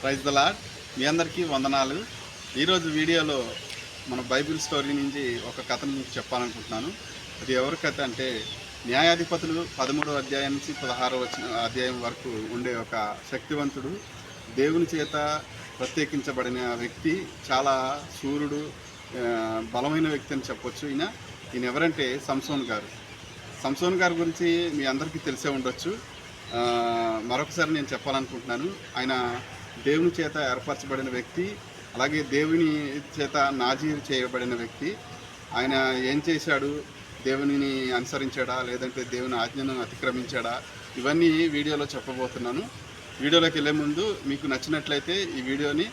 Praise the lord మీ అందరికీ వందనాలు. ఈరోజు వీడియోలో మన బైబిల్ స్టోరీ నుంచి ఒక కథను మీకు చెప్పాలనుకుంటున్నాను. అది ఎవరి కథ అంటే న్యాయాధిపతులు పదమూడవ అధ్యాయం నుంచి పదహారవ వచ్చిన అధ్యాయం వరకు ఉండే ఒక శక్తివంతుడు. దేవుని చేత ప్రత్యేకించబడిన వ్యక్తి చాలా సూర్యుడు బలమైన వ్యక్తి అని చెప్పొచ్చు. ఈయన ఈయన ఎవరంటే సంసోన్ గారు. సంసోన్ గారి గురించి మీ అందరికీ తెలిసే ఉండొచ్చు. మరొకసారి నేను చెప్పాలనుకుంటున్నాను. ఆయన దేవుని చేత ఏర్పరచబడిన వ్యక్తి అలాగే దేవుని చేత నాజీరు చేయబడిన వ్యక్తి. ఆయన ఏం చేశాడు? దేవునిని అనుసరించాడా? లేదంటే దేవుని ఆజ్ఞను అతిక్రమించాడా? ఇవన్నీ వీడియోలో చెప్పబోతున్నాను. వీడియోలోకి వెళ్ళే ముందు మీకు నచ్చినట్లయితే ఈ వీడియోని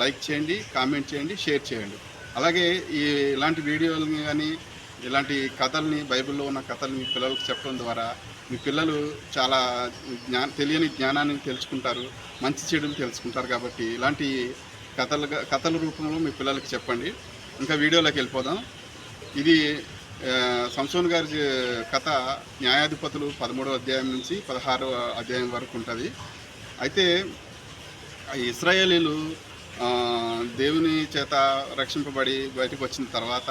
లైక్ చేయండి కామెంట్ చేయండి షేర్ చేయండి. అలాగే ఈ ఇలాంటి వీడియోలని కానీ ఇలాంటి కథల్ని బైబిల్లో ఉన్న కథల్ని పిల్లలకు చెప్పడం ద్వారా మీ పిల్లలు చాలా జ్ఞా తెలియని జ్ఞానాన్ని తెలుసుకుంటారు మంచి చెడులు తెలుసుకుంటారు కాబట్టి ఇలాంటి కథలుగా కథల రూపంలో మీ పిల్లలకి చెప్పండి. ఇంకా వీడియోలోకి వెళ్ళిపోదాం. ఇది సంసోన్ గారి కథ న్యాయాధిపతులు పదమూడవ అధ్యాయం నుంచి పదహారవ అధ్యాయం వరకు ఉంటుంది. అయితే ఇస్రాయేలీలు దేవుని చేత రక్షింపబడి బయటకు వచ్చిన తర్వాత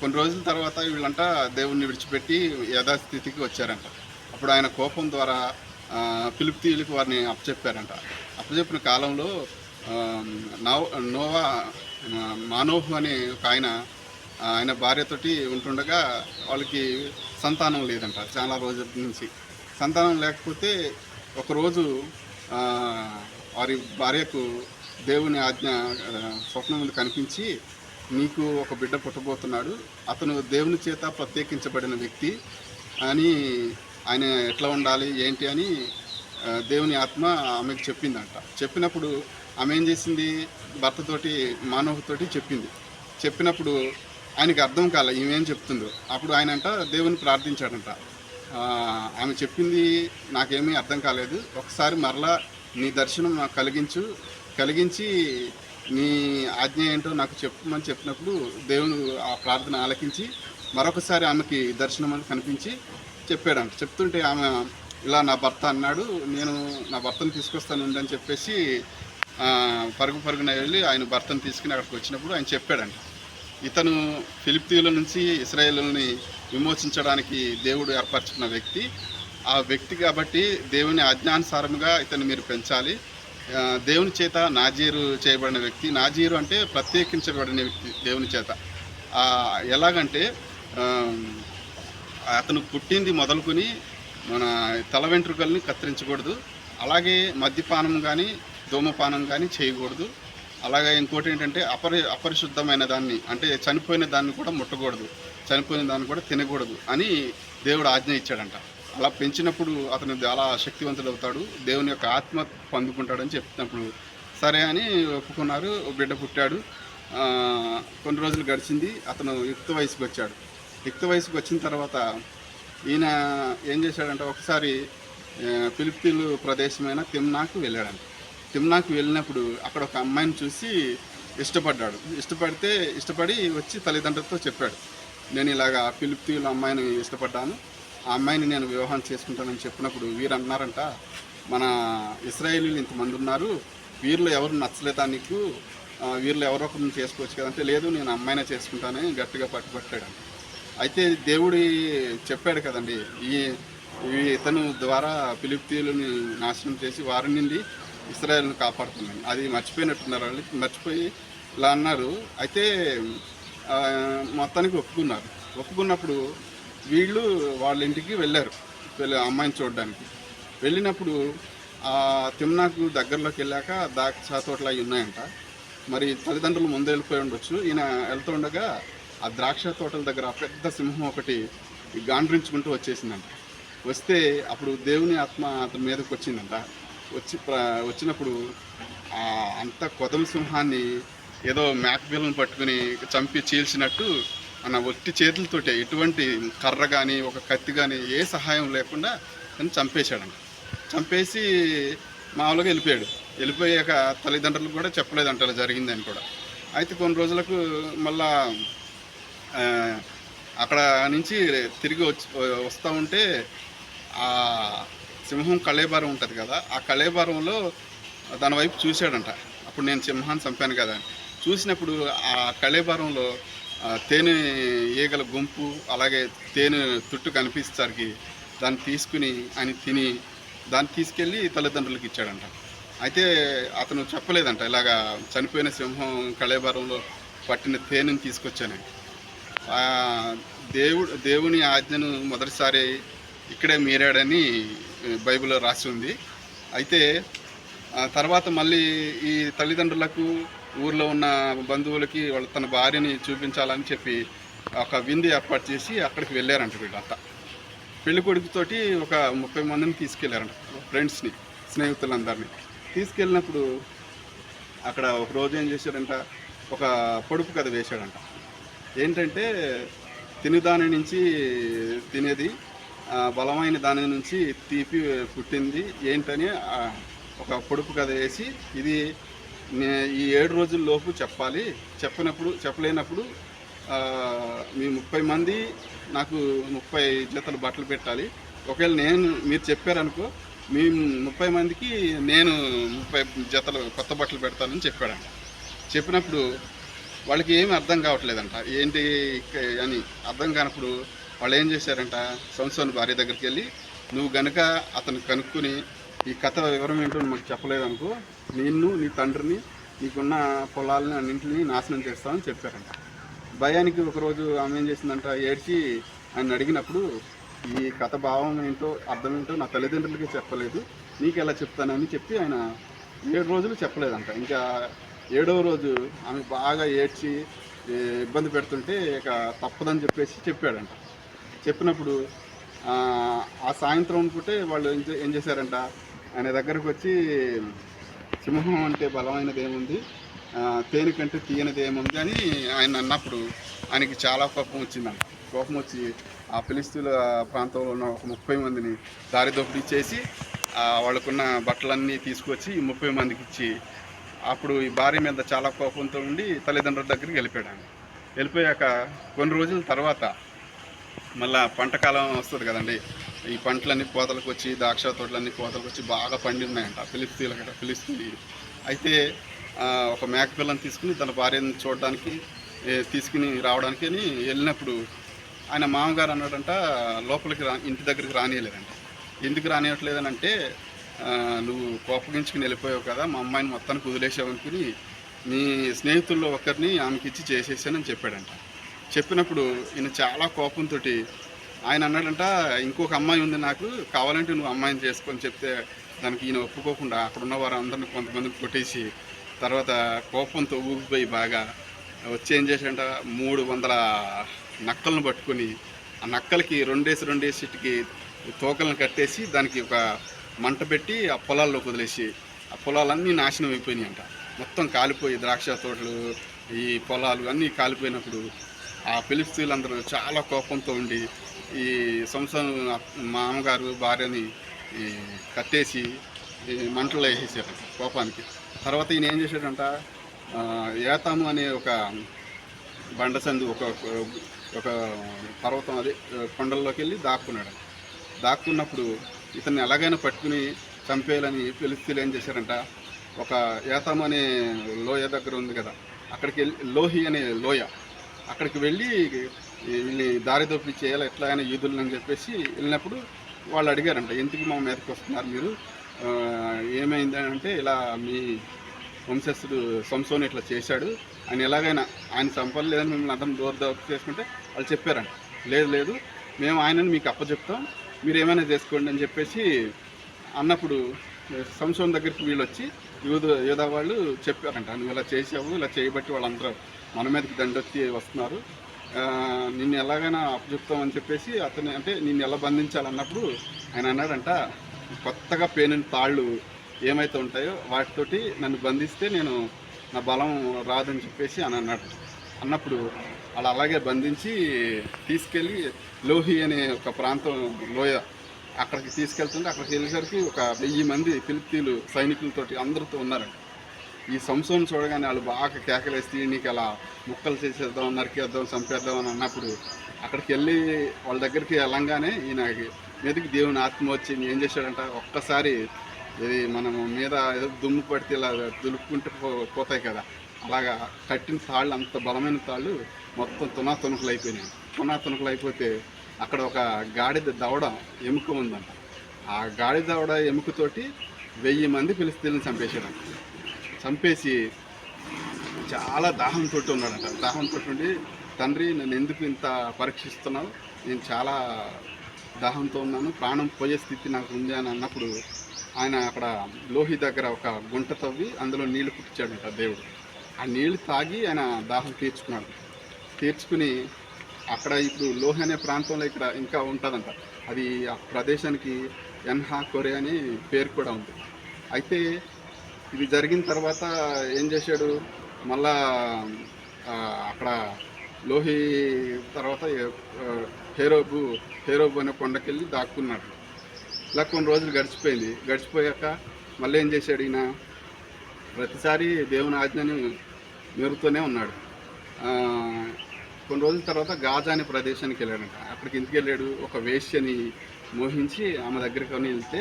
కొన్ని రోజుల తర్వాత వీళ్ళంతా దేవుణ్ణి విడిచిపెట్టి యథాస్థితికి వచ్చారంట. అప్పుడు ఆయన కోపం ద్వారా ఆ, ఫిలిప్తీయులకు వారిని అప్పచెప్పారంట. అప్పచెప్పిన కాలంలో ఆ, నోవా మానోహు అనే ఒక ఆయన ఆయన భార్యతోటి ఉంటుండగా వాళ్ళకి సంతానం లేదంట చాలా రోజుల నుంచి. సంతానం లేకపోతే ఒకరోజు వారి భార్యకు దేవుని ఆజ్ఞ స్వప్నం ముందు కనిపించి నీకు ఒక బిడ్డ పుట్టబోతున్నాడు. అతను దేవుని చేత ప్రత్యేకించబడిన వ్యక్తి అని ఆయన ఎట్లా ఉండాలి ఏంటి అని దేవుని ఆత్మ ఆమెకు చెప్పిందంట. చెప్పినప్పుడు ఆమె ఏం చేసింది? భర్తతోటి మానవుతోటి చెప్పింది. చెప్పినప్పుడు ఆయనకి అర్థం కాలే ఈమెం చెప్తుందో. అప్పుడు ఆయన అంట దేవుని ప్రార్థించాడంట. ఆమె చెప్పింది నాకేమీ అర్థం కాలేదు. ఒకసారి మరలా నీ దర్శనం నాకు కలిగించు కలిగించి నీ ఆజ్ఞ ఏంటో నాకు చెప్పమని చెప్పినప్పుడు దేవుని ఆ ప్రార్థన ఆలకించి మరొకసారి ఆమెకి దర్శనం అని కనిపించి చెప్పాడంట. చెప్తుంటే ఆమె ఇలా నా భర్త అన్నాడు నేను నా భర్తను తీసుకొస్తాను అని చెప్పేసి పరుగు పరుగున వెళ్ళి ఆయన భర్తను తీసుకుని అక్కడికి వచ్చినప్పుడు ఆయన చెప్పాడంట. ఇతను ఫిలిప్తీయుల నుంచి ఇస్రాయేలుని విమోచించడానికి దేవుడు ఏర్పరచుకున్న వ్యక్తి. ఆ వ్యక్తి కాబట్టి దేవుని ఆజ్ఞానుసారముగా ఇతను మీరు పెంచాలి. దేవుని చేత నాజీరు చేయబడిన వ్యక్తి. నాజీరు అంటే ప్రత్యేకించబడిన వ్యక్తి దేవుని చేత. ఎలాగంటే అతను పుట్టింది మొదలుకొని మన తల వెంట్రుకల్ని కత్తిరించకూడదు. అలాగే మద్యపానం కానీ ధూమపానం కానీ చేయకూడదు. అలాగే ఇంకోటి ఏంటంటే అపరి అపరిశుద్ధమైన దాన్ని అంటే చనిపోయిన దాన్ని కూడా ముట్టకూడదు. చనిపోయిన దాన్ని కూడా తినకూడదు అని దేవుడు ఆజ్ఞ ఇచ్చాడంట. అలా పెంచినప్పుడు అతను చాలా శక్తివంతుడు అవుతాడు దేవుని యొక్క ఆత్మ పొందుకుంటాడని చెప్తున్నప్పుడు. సరే అని ఒప్పుకున్నారు. బిడ్డ పుట్టాడు. కొన్ని రోజులు గడిచింది. అతను యుక్త వయసుకు వచ్చాడు యుక్త వయసుకు వచ్చిన తర్వాత ఈయన ఏం చేశాడంటే ఒకసారి ఆ, ఫిలిప్పీన్లు ప్రదేశమైన తిమ్నాకు వెళ్ళాడంట. తిమ్నాకు వెళ్ళినప్పుడు అక్కడ ఒక అమ్మాయిని చూసి ఇష్టపడ్డాడు. ఇష్టపడితే ఇష్టపడి వచ్చి తల్లిదండ్రులతో చెప్పాడు. నేను ఇలాగా ఫిలిప్పీన్ల అమ్మాయిని ఇష్టపడ్డాను. ఆ అమ్మాయిని నేను వివాహం చేసుకుంటానని చెప్పినప్పుడు వీరు అన్నారంట మన ఇస్రాయేలీలు ఇంతమంది ఉన్నారు. వీరిలో ఎవరు నచ్చలేదా నీకు? వీరిలో ఎవరో ఒకరిని చేసుకోవచ్చు కదంటే లేదు నేను అమ్మాయినే చేసుకుంటానని గట్టిగా పట్టుబట్టాడు అయితే దేవుడి చెప్పాడు కదండి ఈ ఇతను ద్వారా ఫిలిప్తీయులని నాశనం చేసి వారి నుండి ఇస్రాయల్ని కాపాడుతున్నాను అది మర్చిపోయినట్టున్నారు వాళ్ళు మర్చిపోయి ఇలా అన్నారు. అయితే మొత్తానికి ఒప్పుకున్నారు. ఒప్పుకున్నప్పుడు వీళ్ళు వాళ్ళ ఇంటికి వెళ్ళారు వెళ్ళి అమ్మాయిని చూడడానికి. వెళ్ళినప్పుడు ఆ తిమ్నాకు దగ్గరలోకి వెళ్ళాక దాక్ష తోటలు అవి ఉన్నాయంట. మరి తల్లిదండ్రులు ముందే వెళ్ళిపోయి ఉండొచ్చు ఈయన వెళ్తుండగా ఆ ద్రాక్ష తోటల దగ్గర పెద్ద సింహం ఒకటి గాండ్రించుకుంటూ వచ్చేసిందంట. వస్తే అప్పుడు దేవుని ఆత్మ అతని మీదకి వచ్చిందంట. వచ్చి ప్ర- వచ్చినప్పుడు అంత కొదమ సింహాన్ని ఏదో మేకపిల్లను పట్టుకుని చంపి చీల్చినట్టు మన ఒట్టి చేతులతోటే ఎటువంటి కర్ర కానీ ఒక కత్తి కానీ ఏ సహాయం లేకుండా అని చంపేశాడంట. చంపేసి మామూలుగా వెళ్ళిపోయాడు. వెళ్ళిపోయాక తల్లిదండ్రులు కూడా చెప్పలేదంట జరిగిందని కూడా. అయితే కొన్ని రోజులకు మళ్ళా అక్కడ నుంచి తిరిగి వచ్చి వస్తూ ఉంటే ఆ సింహం కళేబారం ఉంటుంది కదా ఆ కళేబారంలో దాని వైపు చూశాడంట. అప్పుడు నేను సింహాన్ని చంపాను కదా అని. చూసినప్పుడు ఆ కళేభారంలో తేనె ఈగల గుంపు అలాగే తేనె తుట్టు కనిపించేసరికి దాన్ని తీసుకుని ఆయన తిని దాన్ని తీసుకెళ్ళి తల్లిదండ్రులకు ఇచ్చాడంట. అయితే అతను చెప్పలేదంట ఇలాగా చనిపోయిన సింహం కళేభారంలో పట్టిన తేనెని తీసుకొచ్చాను దేవుడు దేవుని ఆజ్ఞను మొదటిసారి ఇక్కడే మీరాడని బైబిల్లో రాసి ఉంది. అయితే తర్వాత మళ్ళీ ఈ తల్లిదండ్రులకు ఊర్లో ఉన్న బంధువులకి వాళ్ళు తన భార్యని చూపించాలని చెప్పి ఒక విందు ఏర్పాటు చేసి అక్కడికి వెళ్ళారంట వీళ్ళంతా. పెళ్ళి కొడుకుతోటి ఒక ముప్పై మందిని తీసుకెళ్ళారంట ఫ్రెండ్స్ని స్నేహితులందరినీ. తీసుకెళ్ళినప్పుడు అక్కడ ఒక రోజు ఏం చేశాడంట ఒక పొడుపు కథ వేశాడంట. ఏంటంటే తినుదాని నుంచి తినేది బలమైన దాని నుంచి తీపి పుట్టింది. ఏంటని ఒక పొడుపు కథ వేసి ఇది ఈ ఏడు రోజుల లోపు చెప్పాలి. చెప్పినప్పుడు చెప్పలేనప్పుడు మీ ముప్పై మంది నాకు ముప్పై జతలు బట్టలు పెట్టాలి. ఒకవేళ నేను మీరు చెప్పారనుకో మీ ముప్పై మందికి నేను ముప్పై జతలు కొత్త బట్టలు పెడతానని చెప్పాడంట. చెప్పినప్పుడు వాళ్ళకి ఏమీ అర్థం కావట్లేదంట. ఏంటి అని అర్థం కానప్పుడు వాళ్ళు ఏం చేశారంట? సంసోన్ భార్య దగ్గరికి వెళ్ళి నువ్వు గనుక అతను కనుక్కుని ఈ కథ వివరం ఏంటో మాకు చెప్పలేదనుకో నిన్ను నీ తండ్రిని నీకున్న పొలాలని అన్నింటినీ నాశనం చేస్తామని చెప్పారంట. భయానికి ఒకరోజు ఆమె ఏం చేసిందంట? ఏడ్చి ఆయన అడిగినప్పుడు ఈ కథ భావం ఏంటో అర్థం ఏంటో నా తల్లిదండ్రులకి చెప్పలేదు. నీకు ఎలా చెప్తానని చెప్పి ఆయన ఏడు రోజులు చెప్పలేదంట. ఇంకా ఏడవ రోజు ఆమె బాగా ఏడ్చి ఇబ్బంది పెడుతుంటే ఇక తప్పదని చెప్పేసి చెప్పాడంట. చెప్పినప్పుడు ఆ, సాయంత్రం అనుకుంటే వాళ్ళు ఏం ఏం చేశారంట? ఆయన దగ్గరకు వచ్చి సింహం అంటే బలమైనది ఏముంది తేనె కంటే తీయనిది ఏముంది అని ఆయన అన్నప్పుడు ఆయనకి చాలా కోపం వచ్చిందంట. కోపం వచ్చి ఆ ఫిలిస్తీన్ల ప్రాంతంలో ఉన్న ఒక ముప్పై మందిని దారి దోపిడీ చేసి వాళ్ళకున్న బట్టలన్నీ తీసుకొచ్చి ముప్పై మందికి ఇచ్చి అప్పుడు ఈ భార్య మీద చాలా కోపంతో ఉండి తల్లిదండ్రుల దగ్గరికి వెళ్ళిపోయాడు ఆయన. వెళ్ళిపోయాక కొన్ని రోజుల తర్వాత మళ్ళా పంట కాలం వస్తుంది కదండి. ఈ పంటలన్నీ కోతలకు వచ్చి ద్రాక్ష తోటలన్నీ కోతలకు వచ్చి బాగా పండి ఉన్నాయంట ఫిలిస్తీన్ల కదా ఫిలిస్తీన్ అయితే ఒక మేక పిల్లని తీసుకుని తన భార్యను చూడడానికి తీసుకుని రావడానికి అని వెళ్ళినప్పుడు ఆయన మామగారు అన్నాడంట లోపలికి రా ఇంటి దగ్గరికి రానియలేదంట. ఎందుకు రానియట్లేదని అంటే నువ్వు కోపగించుకుని వెళ్ళిపోయావు కదా మా అమ్మాయిని మొత్తానికి వదిలేసావు అనుకుని నీ స్నేహితుల్లో ఒకరిని ఆమెకి ఇచ్చి చేసేసానని చెప్పాడంట. చెప్పినప్పుడు ఈయన చాలా కోపంతో ఆయన అన్నాడంట ఇంకొక అమ్మాయి ఉంది నాకు కావాలంటే నువ్వు అమ్మాయిని చేసుకొని చెప్తే దానికి ఈయన ఒప్పుకోకుండా అక్కడ ఉన్న వారు అందరిని కొంతమందిని కొట్టేసి తర్వాత కోపంతో ఊగిపోయి బాగా వచ్చి ఏం చేశాడంట మూడు వందల నక్కలను పట్టుకొని ఆ నక్కలకి రెండేసి రెండేసిటికి తోకలను కట్టేసి దానికి ఒక మంట పెట్టి ఆ పొలాల్లోకి వదిలేసి ఆ పొలాలన్నీ నాశనం అయిపోయినాయి అంట మొత్తం కాలిపోయి ద్రాక్ష తోటలు ఈ పొలాలు అన్నీ కాలిపోయినప్పుడు ఆ ఫిలిస్తీన్లందరూ చాలా కోపంతో ఉండి ఈ సంవత్సరం అమ్మగారు భార్యని ఈ, కట్టేసి మంటలో వేసేసారంట కోపానికి. తర్వాత ఈయన ఏం చేశాడంట? ఆ, ఏతాము అనే ఒక బండసందు ఒక ఒక పర్వతం అది కొండల్లోకి వెళ్ళి దాక్కున్నాడు. దాక్కున్నప్పుడు ఇతన్ని ఎలాగైనా పట్టుకుని చంపేయాలని ఫిలిస్తీన్లు ఏం చేశారంట? ఒక ఏతాం అనే లోయ దగ్గర ఉంది కదా అక్కడికి వెళ్ళి లోహి అనే లోయ అక్కడికి వెళ్ళి వీళ్ళని దారి దోపిడీ చేయాలి ఎట్లా అయినా యూదులను అని చెప్పేసి వెళ్ళినప్పుడు వాళ్ళు అడిగారంట ఎందుకు మా మీదకి వస్తున్నారు మీరు? ఏమైందంటే అంటే ఇలా మీ వంశస్థుడు సంసోని ఇట్లా చేశాడు ఆయన ఎలాగైనా ఆయన చంపలేదని మిమ్మల్ని అందరం దూర చేసుకుంటే వాళ్ళు చెప్పారంట లేదు లేదు మేము ఆయనని మీకు అప్పచెప్తాం మీరు ఏమైనా చేసుకోండి అని చెప్పేసి అన్నప్పుడు సంసోన్ దగ్గరికి వీళ్ళు వచ్చి యూద యూదా వాళ్ళు చెప్పారంట. నువ్వు ఇలా చేసావు ఇలా చేయబట్టి వాళ్ళందరూ మన మీదకి దండొచ్చి వస్తున్నారు. నిన్ను ఎలాగైనా అప్పచెప్తామని చెప్పేసి అతను అంటే నిన్ను ఎలా బంధించాలన్నప్పుడు ఆయన అన్నాడంట కొత్తగా పేనిన తాళ్ళు ఏమైతే ఉంటాయో వాటితోటి నన్ను బంధిస్తే నేను నా బలం రాదని చెప్పేసి అని అన్నాడు. అన్నప్పుడు అలా అలాగే బంధించి తీసుకెళ్ళి లోహి అనే ఒక ప్రాంతం లోయ అక్కడికి తీసుకెళ్తుంటే అక్కడికి వెళ్ళేసరికి ఒక వెయ్యి మంది ఫిలిప్తీలు సైనికులతోటి అందరితో ఉన్నారండి ఈ సంసోన్ చూడగానే వాళ్ళు బాగా కేకలేస్తే నీకు అలా ముక్కలు చేసేద్దాం నరికేద్దాం చంపేద్దాం అని అన్నప్పుడు అక్కడికి వెళ్ళి వాళ్ళ దగ్గరికి వెళ్ళంగానే ఈయన మీదకి దేవుని ఆత్మ వచ్చి ఏం చేశాడంట? ఒక్కసారి ఇది మనము మీద ఏదో దుమ్ము పడితే ఇలా దులుపుకుంటే పో పోతాయి కదా. అలాగా కట్టిన తాళ్ళు అంత బలమైన తాళ్ళు మొత్తం తునా తుణుకులు అయిపోయినాయి. తునా తుణుకులు అయిపోతే అక్కడ ఒక గాడిద దవడ ఎముక ఉందంట. ఆ గాడిద దవడ ఎముకతోటి వెయ్యి మంది ఫిలిస్తీన్లను చంపేశారంట చంపేసి చాలా దాహంతో ఉన్నాడంట. దాహంతో ఉండి తండ్రి నన్ను ఎందుకు ఇంత పరీక్షిస్తున్నావు? నేను చాలా దాహంతో ఉన్నాను. ప్రాణం పోయే స్థితి నాకు ఉంది అని అన్నప్పుడు ఆయన అక్కడ లోహి దగ్గర ఒక గుంట తవ్వి అందులో నీళ్ళు పుట్టించాడంట దేవుడు. ఆ నీళ్ళు తాగి ఆయన దాహం తీర్చుకున్నాడు. తీర్చుకుని అక్కడ ఇప్పుడు లోహి అనే ప్రాంతంలో ఇక్కడ ఇంకా ఉంటుందంట. అది ఆ ప్రదేశానికి ఎన్హా కొరే అని పేరు కూడా ఉంది. అయితే ఇది జరిగిన తర్వాత ఏం చేశాడు? మళ్ళా అక్కడ లోహి తర్వాత హేరోబు హేరోబు అనే కొండకెళ్ళి దాక్కున్నాడు. ఇలా కొన్ని రోజులు గడిచిపోయింది. గడిచిపోయాక మళ్ళీ ఏం చేశాడు ఈయన? ప్రతిసారి దేవుని ఆజ్ఞని మెరుగుతూనే ఉన్నాడు. కొన్ని రోజుల తర్వాత గాజా అనే ప్రదేశానికి వెళ్ళాడంట. అక్కడికి ఎందుకు వెళ్ళాడు? ఒక వేశ్యని మోహించి ఆమె దగ్గరికి వెళ్తే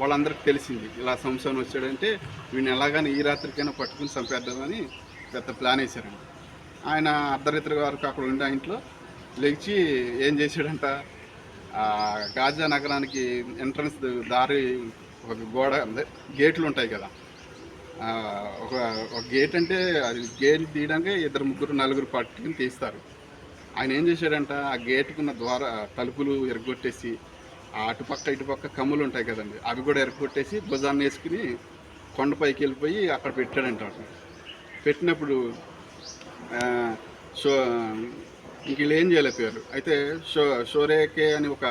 వాళ్ళందరికీ తెలిసింది. ఇలా సంశయం వచ్చాడంటే వీడిని ఎలాగైనా ఈ రాత్రికైనా పట్టుకుని చంపేద్దామని పెద్ద ప్లాన్ వేశారండి ఆయన అర్ధరాత్రి వరకు అక్కడ ఉండే ఆ ఇంట్లో లేచి ఏం చేశాడంట? గాజా నగరానికి ఎంట్రన్స్ దారి ఒక గోడ గేట్లు ఉంటాయి కదా ఒక ఒక గేట్ అంటే అది గేట్ తీయడానికి ఇద్దరు ముగ్గురు నలుగురు పట్టుకుని తీస్తారు. ఆయన ఏం చేశాడంట ఆ గేటుకున్న ద్వార తలుపులు ఎరగొట్టేసి అటుపక్క ఇటుపక్క కమ్ములు ఉంటాయి కదండి అవి కూడా ఎరగొట్టేసి భుజాన్ని వేసుకుని కొండపైకి వెళ్ళిపోయి అక్కడ పెట్టాడంట పెట్టినప్పుడు షో ఇంక వీళ్ళు ఏం చేయలేకపోయారు అయితే షో షోరేకే అని ఒక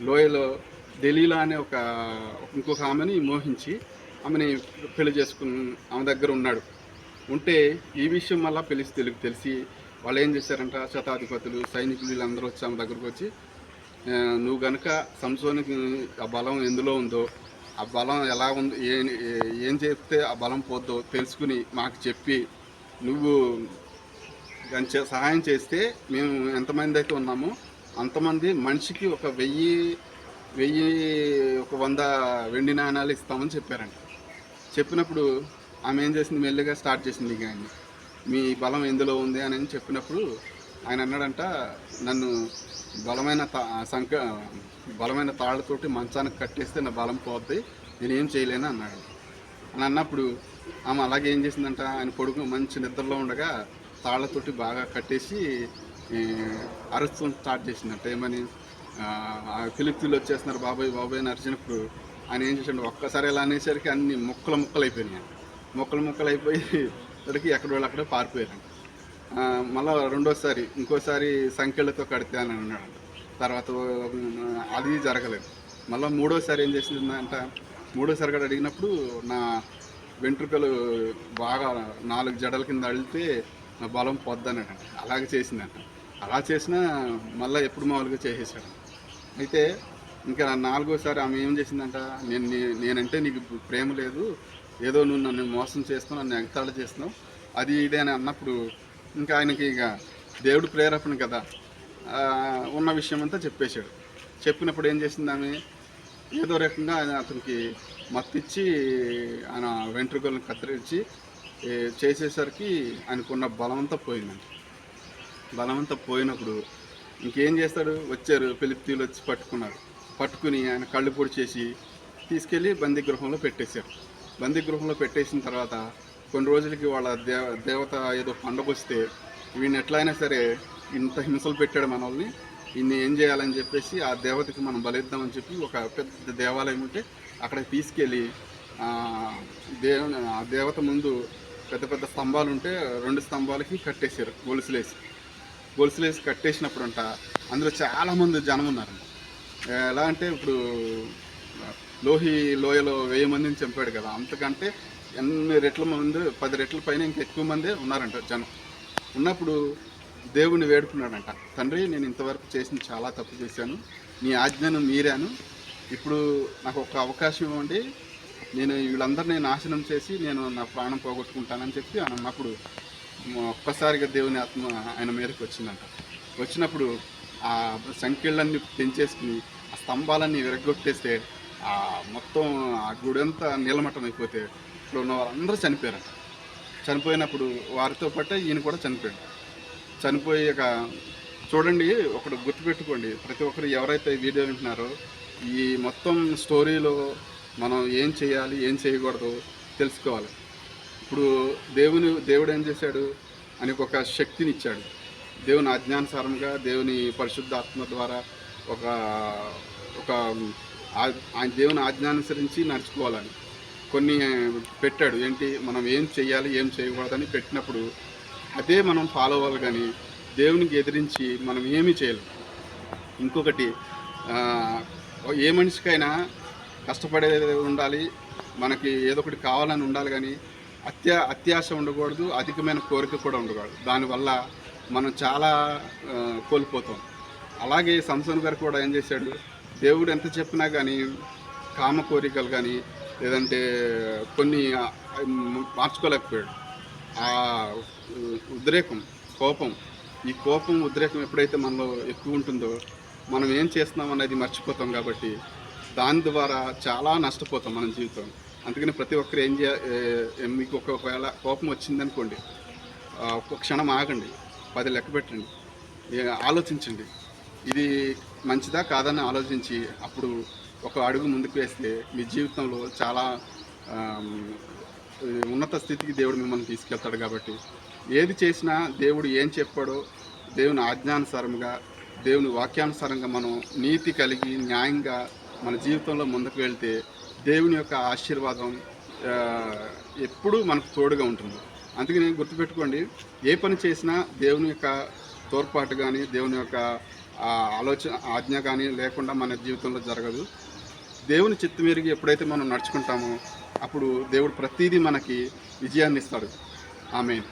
లోయలో దెలీలా అనే ఒక ఇంకొక ఆమెని మోహించి ఆమెని పెళ్ళి చేసుకుని ఆమె దగ్గర ఉన్నాడు. ఉంటే ఈ విషయం మళ్ళీ తెలిసి తెలుగు తెలిసి వాళ్ళు ఏం చేశారంట? శతాధిపతులు సైనికులు వీళ్ళందరూ వచ్చి ఆమె దగ్గరకు వచ్చి నువ్వు కనుక సంసోనికి ఆ బలం ఎందులో ఉందో ఆ బలం ఎలా ఉందో ఏ ఏం చేస్తే ఆ బలం పోద్దో తెలుసుకుని మాకు చెప్పి నువ్వు దాని చే- సహాయం చేస్తే మేము ఎంతమంది అయితే ఉన్నామో అంతమంది మనిషికి ఒక వెయ్యి వెయ్యి ఒక వంద వెండి నాణాలు ఇస్తామని చెప్పారండి చెప్పినప్పుడు ఆమె ఏం చేసింది? మెల్లగా స్టార్ట్ చేసింది ఆయన్ని మీ బలం ఎందులో ఉంది? అని చెప్పినప్పుడు ఆయన అన్నాడంట నన్ను బలమైన తా సంక బలమైన తాళ్ళతోటి మంచానికి కట్టేస్తే నా బలం పోద్ది. నేనేం చేయలేను అన్నాడు. అని అన్నప్పుడు ఆమె అలాగే ఏం చేసిందంట? ఆయన కొడుకు మంచి నిద్రలో ఉండగా తాళ్ళతోటి బాగా కట్టేసి ఈ, అరుస్తూ స్టార్ట్ చేసిందంట. ఏమని? ఆ, ఫిలిప్తీలు వచ్చేస్తున్నారు బాబాయ్ బాబాయ్ అని అరిచినప్పుడు ఆయన ఏం చేసాడు ఒక్కసారి ఇలా అనేసరికి అన్ని ముక్కలు ముక్కలు అయిపోయినాయి ముక్కలు ముక్కలు అయిపోయి ఇక్కడికి ఎక్కడ వాళ్ళు అక్కడ పారిపోయారంట మళ్ళీ మళ్ళా రెండోసారి ఇంకోసారి సంఖ్యలతో కడితే అని అన్నాడు. తర్వాత అది జరగలేదు. మళ్ళీ మూడోసారి ఏం చేసిందంట మూడోసారి కూడా అడిగినప్పుడు నా వెంట్రుకలు బాగా నాలుగు జడల కింద అడిగితే నా బలం పొద్దనట అలాగే చేసిందంట. అలా చేసినా మళ్ళీ ఎప్పుడు మామూలుగా చేసేసాడు. అయితే ఇంకా నాలుగోసారి ఆమె ఏం చేసిందంట నేను నేనంటే నీకు ప్రేమ లేదు ఏదో నువ్వు నన్ను మోసం చేస్తావు నన్ను ఎగతాళ చేస్తున్నావు అది ఇదే అని అన్నప్పుడు ఇంకా ఆయనకి ఇక దేవుడు ప్రేరేపణ కదా ఉన్న విషయం అంతా చెప్పేశాడు. చెప్పినప్పుడు ఏం చేసింది ఆమె? ఏదో రకంగా ఆయన అతనికి మత్తిచ్చి ఆయన వెంట్రుకలను కత్తిరించి చేసేసరికి ఆయనకున్న బలమంతా పోయిందండి బలమంతా పోయినప్పుడు ఇంకేం చేస్తాడు? వచ్చారు ఫిలిప్తీలు వచ్చి పట్టుకున్నారు. పట్టుకుని ఆయన కళ్ళు పొడి చేసి తీసుకెళ్ళి బందీ గృహంలో పెట్టేశారు. బందీ గృహంలో పెట్టేసిన తర్వాత కొన్ని రోజులకి వాళ్ళ దేవ దేవత ఏదో పండగ వస్తే వీడిని ఎట్లయినా సరే ఇంత హింసలు పెట్టాడు మనల్ని ఇన్ని ఏం చేయాలని చెప్పేసి ఆ దేవతకి మనం బలిద్దామని చెప్పి ఒక పెద్ద దేవాలయం ఉంటే అక్కడికి తీసుకెళ్ళి దేవ ఆ దేవత ముందు పెద్ద పెద్ద స్తంభాలు ఉంటే రెండు స్తంభాలకి కట్టేశారు గొలుసులేసి. గొలుసులేసి కట్టేసినప్పుడు అంట అందులో చాలామంది జనం ఉన్నారు. ఎలా అంటే ఇప్పుడు లోహి లోయలో వెయ్యి మందిని చంపాడు కదా. అంతకంటే ఎన్ని రెట్ల మంది పది రెట్ల పైన ఇంకా ఎక్కువ మందే ఉన్నారంట జనం. ఉన్నప్పుడు దేవుణ్ణి వేడుకున్నాడంట. తండ్రి నేను ఇంతవరకు చేసిన చాలా తప్పు చేశాను. నీ ఆజ్ఞను మీరాను. ఇప్పుడు నాకు ఒక అవకాశం ఇవ్వండి. నేను వీళ్ళందరినీ నాశనం చేసి నేను నా ప్రాణం పోగొట్టుకుంటానని చెప్పి ఆయన అన్నప్పుడు ఒక్కసారిగా దేవుని ఆత్మ ఆయన మీదకి వచ్చిందంట. వచ్చినప్పుడు ఆ సంఖ్యలన్నీ పెంచేసుకుని ఆ స్తంభాలన్నీ విరగొట్టేస్తే ఆ మొత్తం ఆ గుడి అంతా నీలమట్టం అయిపోతే ఇప్పుడు ఉన్న వాళ్ళందరూ చనిపోయారు చనిపోయినప్పుడు వారితో పాటే ఈయన కూడా చనిపోయాడు. చనిపోయాక చూడండి ఒకటి గుర్తుపెట్టుకోండి. ప్రతి ఒక్కరు ఎవరైతే వీడియో వింటున్నారో ఈ మొత్తం స్టోరీలో మనం ఏం చేయాలి ఏం చేయకూడదు తెలుసుకోవాలి. ఇప్పుడు దేవుని దేవుడు ఏం చేశాడు అని ఒక శక్తిని ఇచ్చాడు. దేవుని అజ్ఞానుసారంగా దేవుని పరిశుద్ధాత్మ ద్వారా ఒక ఒక ఆయన దేవుని ఆజ్ఞానుసరించి నడుచుకోవాలని. కొన్ని పెట్టాడు. ఏంటి? మనం ఏం చేయాలి ఏం చేయకూడదని పెట్టినప్పుడు అదే మనం ఫాలో అవ్వాలి కానీ దేవునికి ఎదిరించి మనం ఏమీ చేయలేం. ఇంకొకటి ఏ మనిషికైనా కష్టపడే ఉండాలి మనకి ఏదో ఒకటి కావాలని ఉండాలి కానీ అత్యా అత్యాశ ఉండకూడదు అధికమైన కోరిక కూడా ఉండకూడదు. దానివల్ల మనం చాలా కోల్పోతాం. అలాగే సంసన్ గారు కూడా ఏం చేశాడు? దేవుడు ఎంత చెప్పినా కానీ కామ కోరికలు కానీ లేదంటే కొన్ని మార్చుకోలేకపోయాడు. ఆ ఉద్రేకం కోపం ఈ కోపం ఉద్రేకం ఎప్పుడైతే మనలో ఎక్కువ ఉంటుందో మనం ఏం చేస్తున్నాం అనేది మర్చిపోతాం కాబట్టి దాని ద్వారా చాలా నష్టపోతాం మన జీవితం. అందుకని ప్రతి ఒక్కరు ఏం చే మీకు ఒకవేళ కోపం వచ్చిందనుకోండి ఒక క్షణం ఆగండి పది లెక్క పెట్టండి ఆలోచించండి. ఇది మంచిదా కాదని ఆలోచించి అప్పుడు ఒక అడుగు ముందుకు వేస్తే మీ జీవితంలో చాలా ఉన్నత స్థితికి దేవుడు మిమ్మల్ని తీసుకెళ్తాడు కాబట్టి ఏది చేసినా దేవుడు ఏం చెప్పాడో దేవుని ఆజ్ఞానుసారంగా దేవుని వాక్యానుసారంగా మనం నీతి కలిగి న్యాయంగా మన జీవితంలో ముందుకు వెళ్తే దేవుని యొక్క ఆశీర్వాదం ఎప్పుడూ మనకు తోడుగా ఉంటుంది. అందుకని గుర్తుపెట్టుకోండి ఏ పని చేసినా దేవుని యొక్క తోడ్పాటు కానీ దేవుని యొక్క ఆలోచన ఆజ్ఞ కానీ లేకుండా మన జీవితంలో జరగదు. దేవుని చిత్తమేరిగి ఎప్పుడైతే మనం నడుచుకుంటామో అప్పుడు దేవుడు ప్రతిదీ మనకి విజయాన్ని ఇస్తాడు. ఆమె